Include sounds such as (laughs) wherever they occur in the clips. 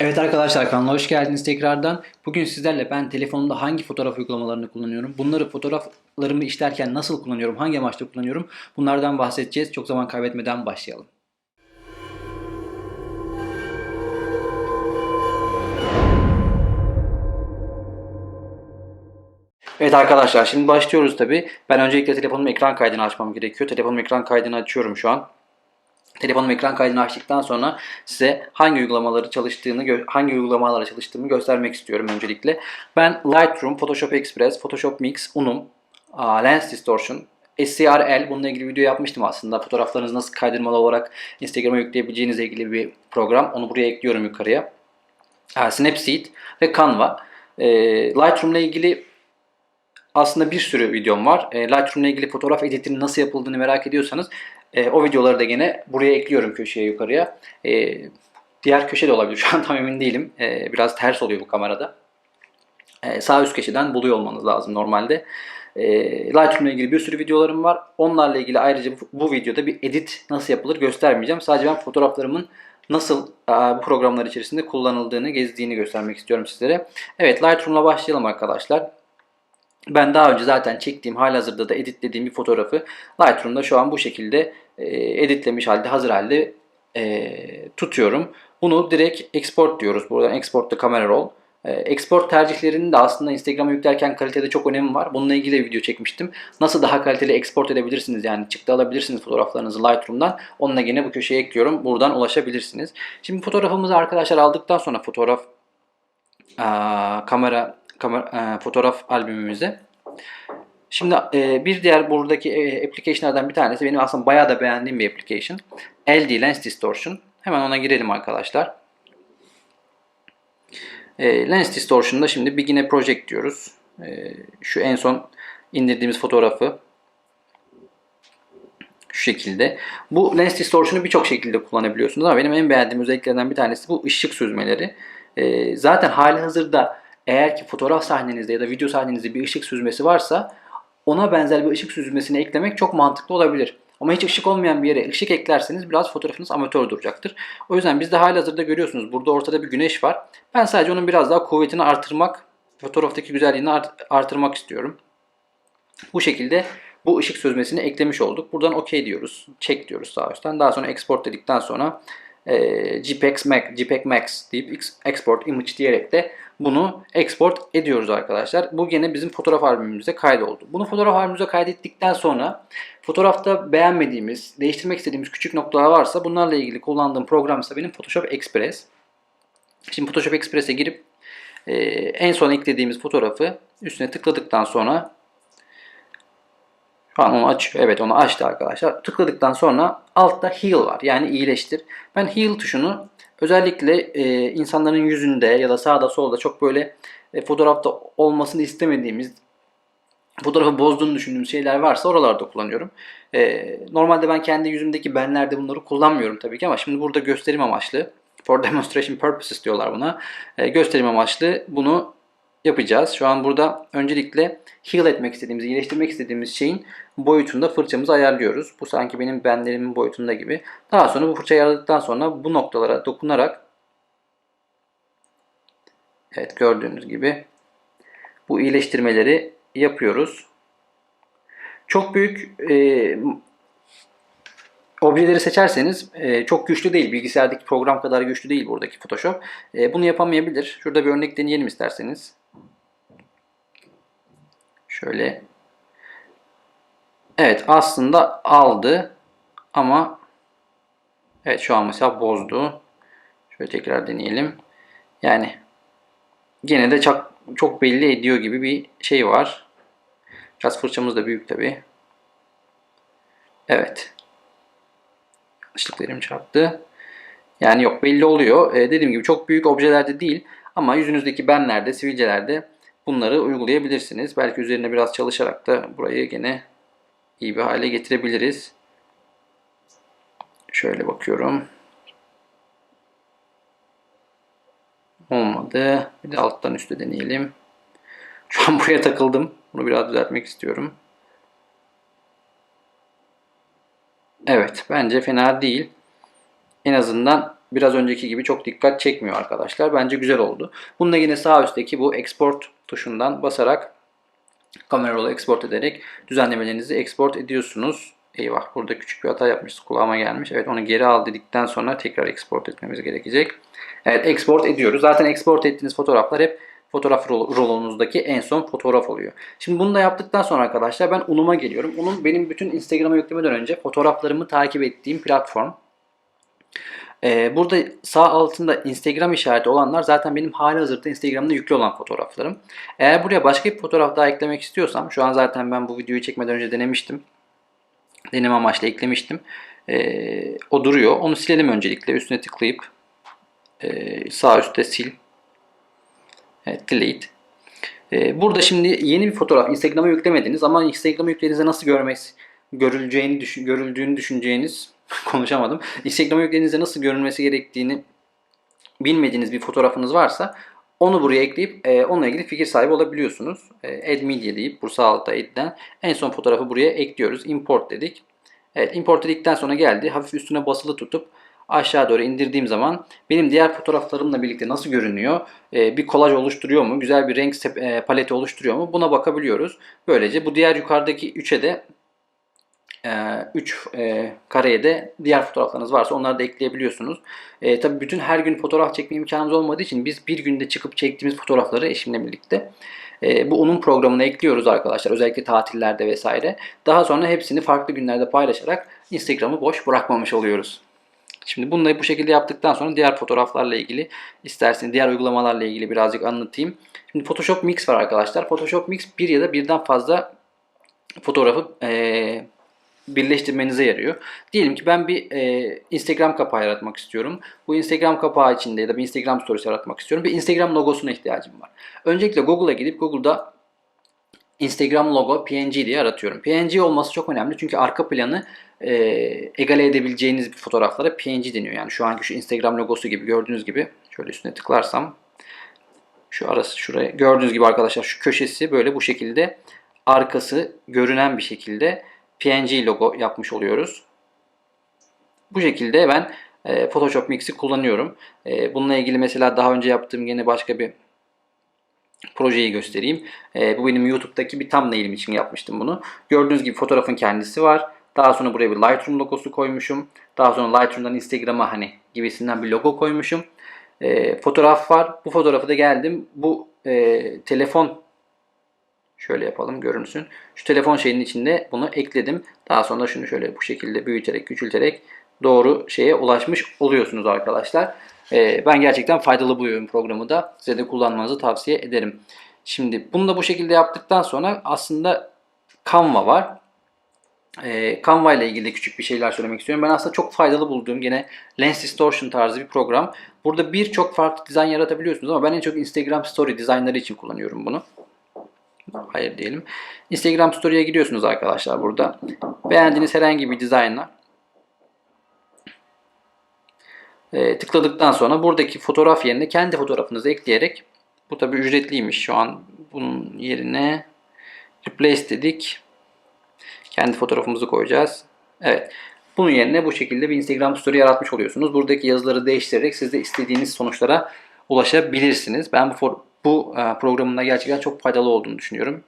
Evet arkadaşlar kanala hoş geldiniz tekrardan. Bugün sizlerle ben telefonumda hangi fotoğraf uygulamalarını kullanıyorum, bunları fotoğraflarımı işlerken nasıl kullanıyorum, hangi amaçla kullanıyorum bunlardan bahsedeceğiz. Çok zaman kaybetmeden başlayalım. Evet arkadaşlar şimdi başlıyoruz tabi. Ben öncelikle telefonumun ekran kaydını açmam gerekiyor. Telefonumun ekran kaydını açıyorum şu an. Telefonum ekran kaydını açtıktan sonra size hangi uygulamaları çalıştığını, hangi uygulamalarla çalıştığımı göstermek istiyorum öncelikle. Ben Lightroom, Photoshop Express, Photoshop Mix, Unum, Lens Distortion, SCRL bununla ilgili video yapmıştım aslında. Fotoğraflarınızı nasıl kaydırmalı olarak Instagram'a yükleyebileceğinizle ilgili bir program. Onu buraya ekliyorum yukarıya. Snapseed ve Canva. Ee, Lightroom ile ilgili aslında bir sürü videom var. E, Lightroom ile ilgili fotoğraf editinin nasıl yapıldığını merak ediyorsanız e, o videoları da gene buraya ekliyorum köşeye yukarıya. E, diğer köşe de olabilir. (laughs) Şu an tam emin değilim. E, biraz ters oluyor bu kamerada. E, sağ üst köşeden buluyor olmanız lazım normalde. E, Lightroom ile ilgili bir sürü videolarım var. Onlarla ilgili ayrıca bu, bu videoda bir edit nasıl yapılır göstermeyeceğim. Sadece ben fotoğraflarımın nasıl e, bu programlar içerisinde kullanıldığını, gezdiğini göstermek istiyorum sizlere. Evet Lightroom'la başlayalım arkadaşlar. Ben daha önce zaten çektiğim halihazırda da editlediğim bir fotoğrafı Lightroom'da şu an bu şekilde e, editlemiş halde hazır halde e, tutuyorum. Bunu direkt export diyoruz. Buradan export the camera roll. E, export tercihlerinin de aslında Instagram'a yüklerken kalitede çok önemi var. Bununla ilgili de video çekmiştim. Nasıl daha kaliteli export edebilirsiniz yani çıktı alabilirsiniz fotoğraflarınızı Lightroom'dan. Onunla yine bu köşeye ekliyorum. Buradan ulaşabilirsiniz. Şimdi fotoğrafımızı arkadaşlar aldıktan sonra fotoğraf aa, kamera kamera, e, fotoğraf albümümüze. Şimdi e, bir diğer buradaki e, application'lardan bir tanesi benim aslında bayağı da beğendiğim bir application. LD Lens Distortion. Hemen ona girelim arkadaşlar. E, Lens Distortion'da şimdi Begin a Project diyoruz. E, şu en son indirdiğimiz fotoğrafı şu şekilde. Bu Lens Distortion'u birçok şekilde kullanabiliyorsunuz ama benim en beğendiğim özelliklerden bir tanesi bu ışık süzmeleri. E, zaten hali hazırda eğer ki fotoğraf sahnenizde ya da video sahnenizde bir ışık süzmesi varsa ona benzer bir ışık süzmesini eklemek çok mantıklı olabilir. Ama hiç ışık olmayan bir yere ışık eklerseniz biraz fotoğrafınız amatör duracaktır. O yüzden bizde halihazırda görüyorsunuz burada ortada bir güneş var. Ben sadece onun biraz daha kuvvetini artırmak, fotoğraftaki güzelliğini art- artırmak istiyorum. Bu şekilde bu ışık süzmesini eklemiş olduk. Buradan OK diyoruz. Check diyoruz sağ üstten. Daha sonra export dedikten sonra e, JPEG Max, JPEG Max deyip ex- export image diyerek de bunu export ediyoruz arkadaşlar. Bu gene bizim fotoğraf albümümüze kaydoldu. Bunu fotoğraf albümümüze kaydettikten sonra fotoğrafta beğenmediğimiz, değiştirmek istediğimiz küçük noktalar varsa bunlarla ilgili kullandığım program ise benim Photoshop Express. Şimdi Photoshop Express'e girip e, en son eklediğimiz fotoğrafı üstüne tıkladıktan sonra şu onu açıyor. Evet onu açtı arkadaşlar. Tıkladıktan sonra altta heal var. Yani iyileştir. Ben heal tuşunu özellikle e, insanların yüzünde ya da sağda solda çok böyle e, fotoğrafta olmasını istemediğimiz fotoğrafı bozduğunu düşündüğüm şeyler varsa oralarda kullanıyorum. E, normalde ben kendi yüzümdeki benlerde bunları kullanmıyorum tabii ki ama şimdi burada gösterim amaçlı for demonstration purposes diyorlar buna. E, gösterim amaçlı bunu yapacağız. Şu an burada öncelikle heal etmek istediğimiz, iyileştirmek istediğimiz şeyin boyutunda fırçamızı ayarlıyoruz. Bu sanki benim benlerimin boyutunda gibi. Daha sonra bu fırçayı ayarladıktan sonra bu noktalara dokunarak Evet gördüğünüz gibi bu iyileştirmeleri yapıyoruz. Çok büyük e, objeleri seçerseniz e, çok güçlü değil. Bilgisayardaki program kadar güçlü değil buradaki Photoshop. E, bunu yapamayabilir. Şurada bir örnek deneyelim isterseniz. Şöyle. Evet aslında aldı ama evet şu an mesela bozdu. Şöyle tekrar deneyelim. Yani gene de çok, çok belli ediyor gibi bir şey var. Biraz fırçamız da büyük tabi. Evet. Yanlışlıkla elim çarptı. Yani yok belli oluyor. Ee, dediğim gibi çok büyük objelerde değil ama yüzünüzdeki benlerde, sivilcelerde bunları uygulayabilirsiniz. Belki üzerine biraz çalışarak da burayı gene iyi bir hale getirebiliriz. Şöyle bakıyorum. Olmadı. Bir de alttan üstte deneyelim. Şu an (laughs) buraya takıldım. Bunu biraz düzeltmek istiyorum. Evet. Bence fena değil. En azından biraz önceki gibi çok dikkat çekmiyor arkadaşlar. Bence güzel oldu. Bununla yine sağ üstteki bu export tuşundan basarak kamera roll export ederek düzenlemelerinizi export ediyorsunuz. Eyvah burada küçük bir hata yapmışız. Kulağıma gelmiş. Evet onu geri al dedikten sonra tekrar export etmemiz gerekecek. Evet export ediyoruz. Zaten export ettiğiniz fotoğraflar hep fotoğraf rol- rolonuzdaki en son fotoğraf oluyor. Şimdi bunu da yaptıktan sonra arkadaşlar ben Unum'a geliyorum. Unum benim bütün Instagram'a yüklemeden önce fotoğraflarımı takip ettiğim platform. Ee, burada sağ altında Instagram işareti olanlar zaten benim hali hazırda Instagram'da yüklü olan fotoğraflarım. Eğer buraya başka bir fotoğraf daha eklemek istiyorsam, şu an zaten ben bu videoyu çekmeden önce denemiştim. Deneme amaçlı eklemiştim. Ee, o duruyor. Onu silelim öncelikle. Üstüne tıklayıp e, sağ üstte sil. Evet, delete. Ee, burada şimdi yeni bir fotoğraf Instagram'a yüklemediniz ama Instagram'a yüklediğinizde nasıl görmek görüleceğini düşün, görüldüğünü düşüneceğiniz (laughs) konuşamadım. Instagram'a yüklediğinizde nasıl görünmesi gerektiğini bilmediğiniz bir fotoğrafınız varsa onu buraya ekleyip e, onunla ilgili fikir sahibi olabiliyorsunuz. E, add media deyip bu sağ altta add'den en son fotoğrafı buraya ekliyoruz. Import dedik. Evet import dedikten sonra geldi. Hafif üstüne basılı tutup aşağı doğru indirdiğim zaman benim diğer fotoğraflarımla birlikte nasıl görünüyor? E, bir kolaj oluşturuyor mu? Güzel bir renk e, paleti oluşturuyor mu? Buna bakabiliyoruz. Böylece bu diğer yukarıdaki 3'e de 3 e, kareye de diğer fotoğraflarınız varsa onları da ekleyebiliyorsunuz. E, tabii bütün her gün fotoğraf çekme imkanımız olmadığı için biz bir günde çıkıp çektiğimiz fotoğrafları eşimle birlikte e, bu onun programına ekliyoruz arkadaşlar. Özellikle tatillerde vesaire. Daha sonra hepsini farklı günlerde paylaşarak Instagram'ı boş bırakmamış oluyoruz. Şimdi bunları bu şekilde yaptıktan sonra diğer fotoğraflarla ilgili isterseniz diğer uygulamalarla ilgili birazcık anlatayım. Şimdi Photoshop Mix var arkadaşlar. Photoshop Mix bir ya da birden fazla fotoğrafı e, birleştirmenize yarıyor. Diyelim ki ben bir e, Instagram kapağı yaratmak istiyorum. Bu Instagram kapağı içinde ya da bir Instagram stories yaratmak istiyorum. Bir Instagram logosuna ihtiyacım var. Öncelikle Google'a gidip Google'da Instagram logo PNG diye aratıyorum. PNG olması çok önemli çünkü arka planı e, egale edebileceğiniz bir fotoğraflara PNG deniyor. Yani şu anki şu Instagram logosu gibi gördüğünüz gibi şöyle üstüne tıklarsam şu arası şuraya gördüğünüz gibi arkadaşlar şu köşesi böyle bu şekilde arkası görünen bir şekilde PNG logo yapmış oluyoruz. Bu şekilde ben e, Photoshop Mix'i kullanıyorum. E, bununla ilgili mesela daha önce yaptığım yine başka bir projeyi göstereyim. E, bu benim YouTube'daki bir thumbnail'im için yapmıştım bunu. Gördüğünüz gibi fotoğrafın kendisi var. Daha sonra buraya bir Lightroom logosu koymuşum. Daha sonra Lightroom'dan Instagram'a hani gibisinden bir logo koymuşum. Fotoğraf var. Bu fotoğrafı da geldim. Bu telefon şöyle yapalım görünsün. Şu telefon şeyinin içinde bunu ekledim. Daha sonra şunu şöyle bu şekilde büyüterek, küçülterek doğru şeye ulaşmış oluyorsunuz arkadaşlar. Ee, ben gerçekten faydalı buluyorum programı da. Size de kullanmanızı tavsiye ederim. Şimdi bunu da bu şekilde yaptıktan sonra aslında Canva var. Ee, Canva ile ilgili küçük bir şeyler söylemek istiyorum. Ben aslında çok faydalı bulduğum yine Lens Distortion tarzı bir program. Burada birçok farklı dizayn yaratabiliyorsunuz ama ben en çok Instagram Story dizaynları için kullanıyorum bunu. Hayır diyelim. Instagram Story'e gidiyorsunuz arkadaşlar burada. Beğendiğiniz herhangi bir dizaynla e, tıkladıktan sonra buradaki fotoğraf yerine kendi fotoğrafınızı ekleyerek bu tabi ücretliymiş şu an bunun yerine replace dedik. Kendi fotoğrafımızı koyacağız. Evet. Bunun yerine bu şekilde bir Instagram story yaratmış oluyorsunuz. Buradaki yazıları değiştirerek siz de istediğiniz sonuçlara ulaşabilirsiniz. Ben bu bu e, programında gerçekten çok faydalı olduğunu düşünüyorum.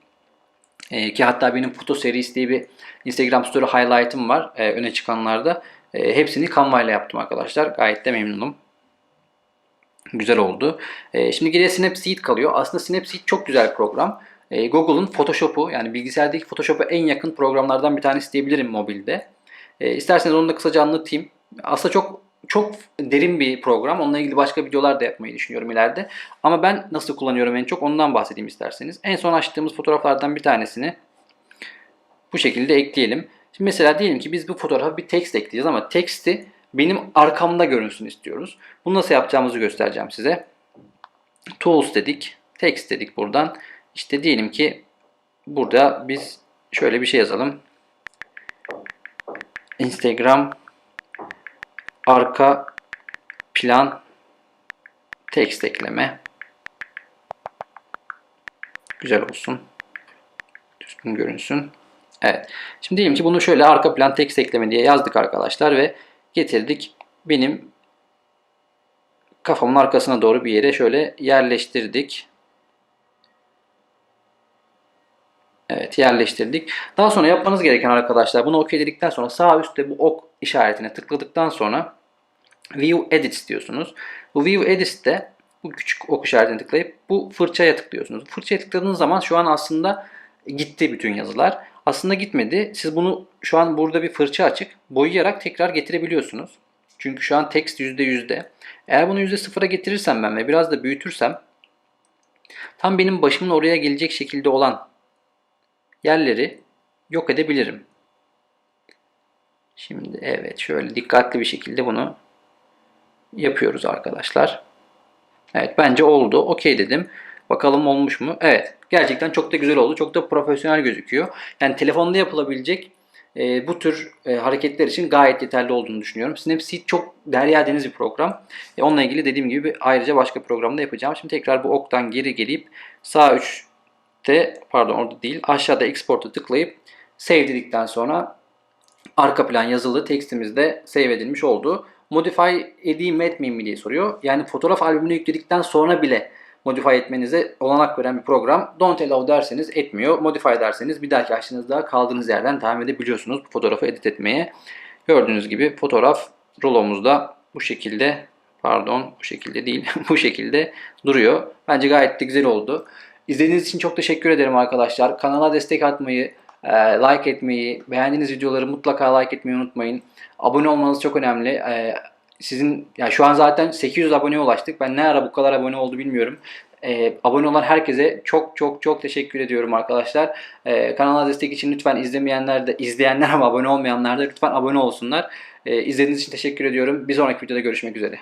E, ki hatta benim foto serisi diye bir Instagram story highlight'ım var e, öne çıkanlarda. E, hepsini Canva ile yaptım arkadaşlar. Gayet de memnunum. Güzel oldu. Şimdi geriye Snapseed kalıyor. Aslında Snapseed çok güzel bir program. E, Google'un Photoshop'u yani bilgisayardaki Photoshop'a en yakın programlardan bir tanesi diyebilirim mobilde. E, isterseniz onu da kısaca anlatayım. Aslında çok çok derin bir program. Onunla ilgili başka videolar da yapmayı düşünüyorum ileride. Ama ben nasıl kullanıyorum en çok ondan bahsedeyim isterseniz. En son açtığımız fotoğraflardan bir tanesini bu şekilde ekleyelim. Şimdi mesela diyelim ki biz bu fotoğrafa bir text ekleyeceğiz ama teksti benim arkamda görünsün istiyoruz. Bunu nasıl yapacağımızı göstereceğim size. Tools dedik. Text dedik buradan. İşte diyelim ki burada biz şöyle bir şey yazalım. Instagram arka plan text ekleme. Güzel olsun. Düzgün görünsün. Evet. Şimdi diyelim ki bunu şöyle arka plan text ekleme diye yazdık arkadaşlar ve getirdik. Benim kafamın arkasına doğru bir yere şöyle yerleştirdik. Evet yerleştirdik. Daha sonra yapmanız gereken arkadaşlar bunu okey dedikten sonra sağ üstte bu ok işaretine tıkladıktan sonra View Edits diyorsunuz. Bu View Edits'te bu küçük ok işaretine tıklayıp bu fırçaya tıklıyorsunuz. Fırçaya tıkladığınız zaman şu an aslında gitti bütün yazılar. Aslında gitmedi. Siz bunu şu an burada bir fırça açık boyayarak tekrar getirebiliyorsunuz. Çünkü şu an text %100'de. Eğer bunu %0'a getirirsem ben ve biraz da büyütürsem tam benim başımın oraya gelecek şekilde olan yerleri yok edebilirim. Şimdi evet şöyle dikkatli bir şekilde bunu yapıyoruz arkadaşlar. Evet bence oldu. Okey dedim. Bakalım olmuş mu? Evet. Gerçekten çok da güzel oldu. Çok da profesyonel gözüküyor. Yani telefonda yapılabilecek e, bu tür e, hareketler için gayet yeterli olduğunu düşünüyorum. Snapseed çok derya deniz bir program. E, onunla ilgili dediğim gibi ayrıca başka programda yapacağım. Şimdi tekrar bu oktan geri gelip sağ üstte pardon orada değil aşağıda export'a tıklayıp save dedikten sonra arka plan yazılı tekstimizde save edilmiş oldu. Modify edeyim mi etmeyeyim mi diye soruyor. Yani fotoğraf albümünü yükledikten sonra bile modify etmenize olanak veren bir program. Don't allow derseniz etmiyor. Modify derseniz bir dahaki açtığınızda kaldığınız yerden devam edebiliyorsunuz bu fotoğrafı edit etmeye. Gördüğünüz gibi fotoğraf rulomuzda bu şekilde pardon bu şekilde değil (laughs) bu şekilde duruyor. Bence gayet de güzel oldu. İzlediğiniz için çok teşekkür ederim arkadaşlar. Kanala destek atmayı, e, like etmeyi, beğendiğiniz videoları mutlaka like etmeyi unutmayın. Abone olmanız çok önemli. E, Sizin ya şu an zaten 800 aboneye ulaştık. Ben ne ara bu kadar abone oldu bilmiyorum. E, abone olan herkese çok çok çok teşekkür ediyorum arkadaşlar. E, kanala destek için lütfen izlemeyenler de izleyenler ama abone olmayanlar da lütfen abone olsunlar. E, izlediğiniz için teşekkür ediyorum. Bir sonraki videoda görüşmek üzere.